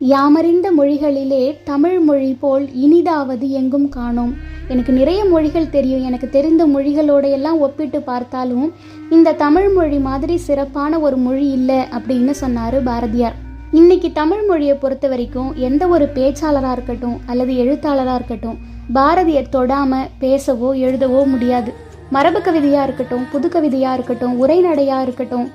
யாமறிந்த மொழிகளிலே தமிழ் மொழி போல் இனிதாவது எங்கும் காணோம். எனக்கு நிறைய மொழிகள் தெரியும். எனக்கு தெரிந்த மொழிகளோட எல்லாம் ஒப்பிட்டு பார்த்தாலும் இந்த தமிழ் மொழி மாதிரி சிறப்பான ஒரு மொழி இல்லை அப்படின்னு சொன்னார் பாரதியார். இன்னைக்கு தமிழ் மொழியை பொறுத்த வரைக்கும் எந்த ஒரு பேச்சாளராக இருக்கட்டும் அல்லது எழுத்தாளராக இருக்கட்டும் பாரதியை தொடாம பேசவோ எழுதவோ முடியாது. மரபு கவிதையாக இருக்கட்டும் புது கவிதையாக இருக்கட்டும் உரைநடையாக இருக்கட்டும்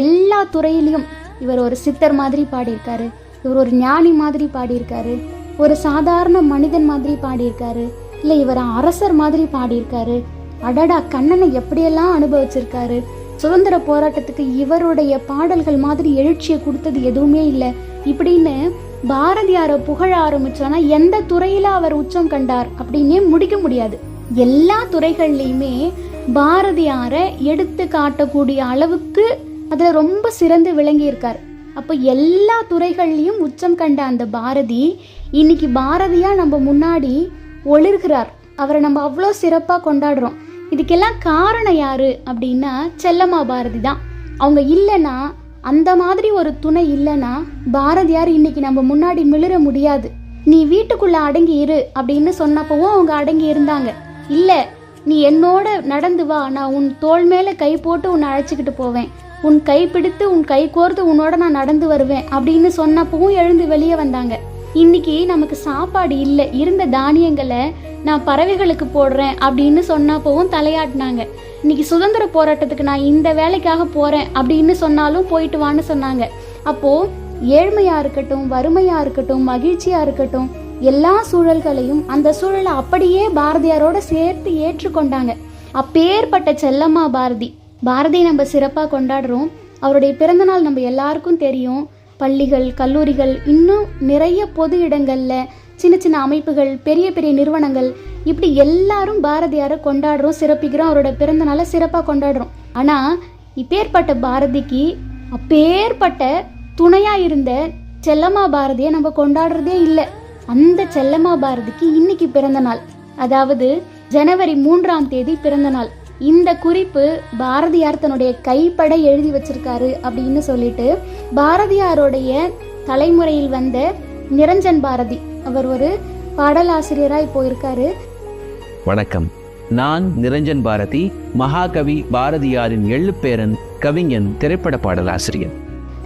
எல்லா துறையிலையும் இவர் ஒரு சித்தர் மாதிரி பாடியிருக்காரு. இவர் ஒரு ஞானி மாதிரி பாடியிருக்காரு. ஒரு சாதாரண மனிதன் மாதிரி பாடியிருக்காரு. இல்லை இவர் அரசர் மாதிரி பாடியிருக்காரு. அடடா கண்ணனை எப்படியெல்லாம் அனுபவிச்சிருக்காரு? சுதந்திர போராட்டத்துக்கு இவருடைய பாடல்கள் மாதிரி எழுச்சியை கொடுத்தது எதுவுமே இல்லை. இப்படின்னு பாரதியாரை புகழ ஆரம்பிச்சோன்னா எந்த துறையில அவர் உச்சம் கண்டார் அப்படின்னே முடிக்க முடியாது. எல்லா துறைகள்லையுமே பாரதியாரை எடுத்து காட்டக்கூடிய அளவுக்கு அதில் ரொம்ப சிறந்து விளங்கியிருக்கார். அப்போ எல்லா துறைகள்லையும் உச்சம் கண்ட அந்த பாரதி இன்னைக்கு பாரதியாக நம்ம முன்னாடி ஒளிர்கிறார். அவரை நம்ம அவ்வளோ சிறப்பாக கொண்டாடுறோம். இதுக்கெல்லாம் காரணம் யாரு அப்படின்னா செல்லம்மா பாரதி தான். அவங்க இல்லைன்னா அந்த மாதிரி ஒரு துணை இல்லைன்னா பாரதியார் இன்னைக்கு நம்ம முன்னாடி மிளிர முடியாது. நீ வீட்டுக்குள்ள அடங்கி இரு அப்படின்னு சொன்னப்பவும் அவங்க அடங்கி இருந்தாங்க. இல்லை நீ என்னோட நடந்து வா நான் உன் தோல் மேல கை போட்டு உன்னை அழைச்சிக்கிட்டு போவேன். உன் கை பிடித்து உன் கை கோர்த்து உன்னோட நான் நடந்து வருவேன் அப்படின்னு சொன்னப்பவும் எழுந்து வெளியே வந்தாங்க. இன்னைக்கு நமக்கு சாப்பாடு இல்லை இருந்த தானியங்களை நான் பறவைகளுக்கு போடுறேன் அப்படின்னு சொன்னப்பவும் தலையாட்டினாங்க. இன்னைக்கு சுதந்திர போராட்டத்துக்கு நான் இந்த வேலைக்காக போறேன் அப்படின்னு சொன்னாலும் போயிட்டு வான்னு சொன்னாங்க. அப்போ ஏழ்மையா இருக்கட்டும் வறுமையா இருக்கட்டும் மகிழ்ச்சியா இருக்கட்டும் எல்லா சூழல்களையும் அந்த சூழலை அப்படியே பாரதியாரோட சேர்த்து ஏற்றுக்கொண்டாங்க. அப்பேற்பட்ட செல்லம்மா பாரதி. பாரதியை நம்ம சிறப்பாக கொண்டாடுறோம். அவருடைய பிறந்தநாள் நம்ம எல்லாருக்கும் தெரியும். பள்ளிகள் கல்லூரிகள் இன்னும் நிறைய பொது இடங்களில் சின்ன சின்ன அமைப்புகள் பெரிய பெரிய நிறுவனங்கள் இப்படி எல்லாரும் பாரதியாரை கொண்டாடுறோம் சிறப்பிக்கிறோம். அவரோட பிறந்தநாளை சிறப்பாக கொண்டாடுறோம். ஆனால் இப்பேற்பட்ட பாரதிக்கு அப்பேற்பட்ட துணையாக இருந்த செல்லம்மா பாரதியை நம்ம கொண்டாடுறதே இல்லை. அந்த செல்லம்மா பாரதிக்கு இன்னைக்கு பிறந்த நாள். அதாவது ஜனவரி மூன்றாம் தேதி பிறந்த நாள். இந்த குறிப்பு பாரதியார் தன்னுடைய கைப்பட எழுதி வச்சிருக்காரு அப்படின்னு சொல்லிட்டு பாரதியாருடைய தலைமுறையில் வந்த நிரஞ்சன் பாரதி. அவர் ஒரு பாடலாசிரியராய் போயிருக்காரு. வணக்கம். நான் நிரஞ்சன் பாரதி மகாகவி பாரதியாரின் எள்ளுப்பேரன் கவிஞன் திரைப்பட பாடலாசிரியர்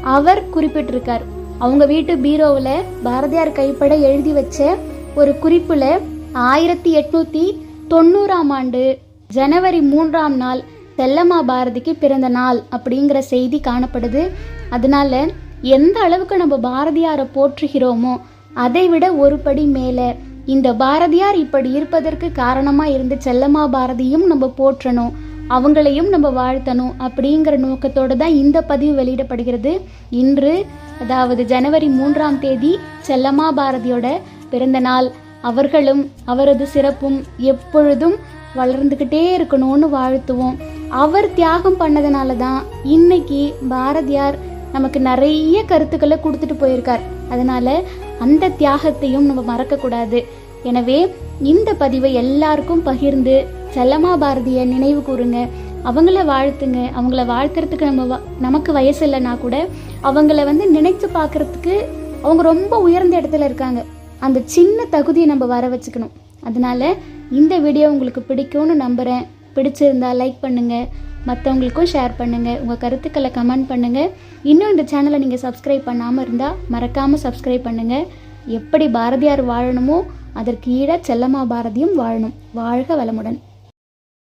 அவர் குறிப்பிட்டிருக்கார். அவங்க வீட்டு பீரோவில் பாரதியார் கைப்பட எழுதி வச்ச ஒரு குறிப்புல ஆயிரத்தி எட்நூத்தி தொண்ணூறாம் ஆண்டு ஜனவரி மூன்றாம் நாள் செல்லம்மா பாரதிக்கு பிறந்த நாள் அப்படிங்கிற செய்தி காணப்படுது. அதனால எந்த அளவுக்கு நம்ம பாரதியாரை போற்றுகிறோமோ அதை விட ஒரு படி மேலே இந்த பாரதியார் இப்படி இருப்பதற்கு காரணமாக இருந்த செல்லம்மா பாரதியும் நம்ம போற்றணும் அவங்களையும் நம்ம வாழ்த்தணும் அப்படிங்கிற நோக்கத்தோடு தான் இந்த பதிவு வெளியிடப்படுகிறது. இன்று அதாவது ஜனவரி மூன்றாம் தேதி செல்லம்மா பாரதியோட பிறந்த நாள். அவர்களும் அவரது சிறப்பும் எப்பொழுதும் வளர்ந்துக்கிட்டே இருக்கணும்னு வாழ்த்துவோம். அவர் தியாகம் பண்ணதுனால தான் இன்னைக்கு பாரதியார் நமக்கு நிறைய கருத்துக்களை கொடுத்துட்டு போயிருக்கார். அதனால அந்த தியாகத்தையும் நம்ம மறக்கக்கூடாது. எனவே இந்த பதிவை எல்லாருக்கும் பகிர்ந்து செல்லமா பாரதியை நினைவு கூறுங்க. அவங்கள வாழ்த்துங்க. அவங்கள வாழ்த்துறதுக்கு நம்ம வ- நமக்கு வயசு இல்லைனா கூட அவங்கள வந்து நினைச்சு பார்க்கறதுக்கு அவங்க ரொம்ப உயர்ந்த இடத்துல இருக்காங்க. அந்த சின்ன தகுதியை நம்ம வர வச்சுக்கணும். அதனால இந்த வீடியோ உங்களுக்கு பிடிக்கும்னு நம்புகிறேன் பிடிச்சிருந்தா லைக் பண்ணுங்கள் மற்றவங்களுக்கும் ஷேர் பண்ணுங்கள் உங்கள் கருத்துக்களை கமெண்ட் பண்ணுங்கள் இன்னும் இந்த சேனலை நீங்கள் சப்ஸ்கிரைப் பண்ணாமல் இருந்தால் மறக்காமல் சப்ஸ்கிரைப் பண்ணுங்கள் எப்படி பாரதியார் வாழணுமோ அதற்கு ஈட செல்லம்மா பாரதியும் வாழணும். வாழ்க வளமுடன்.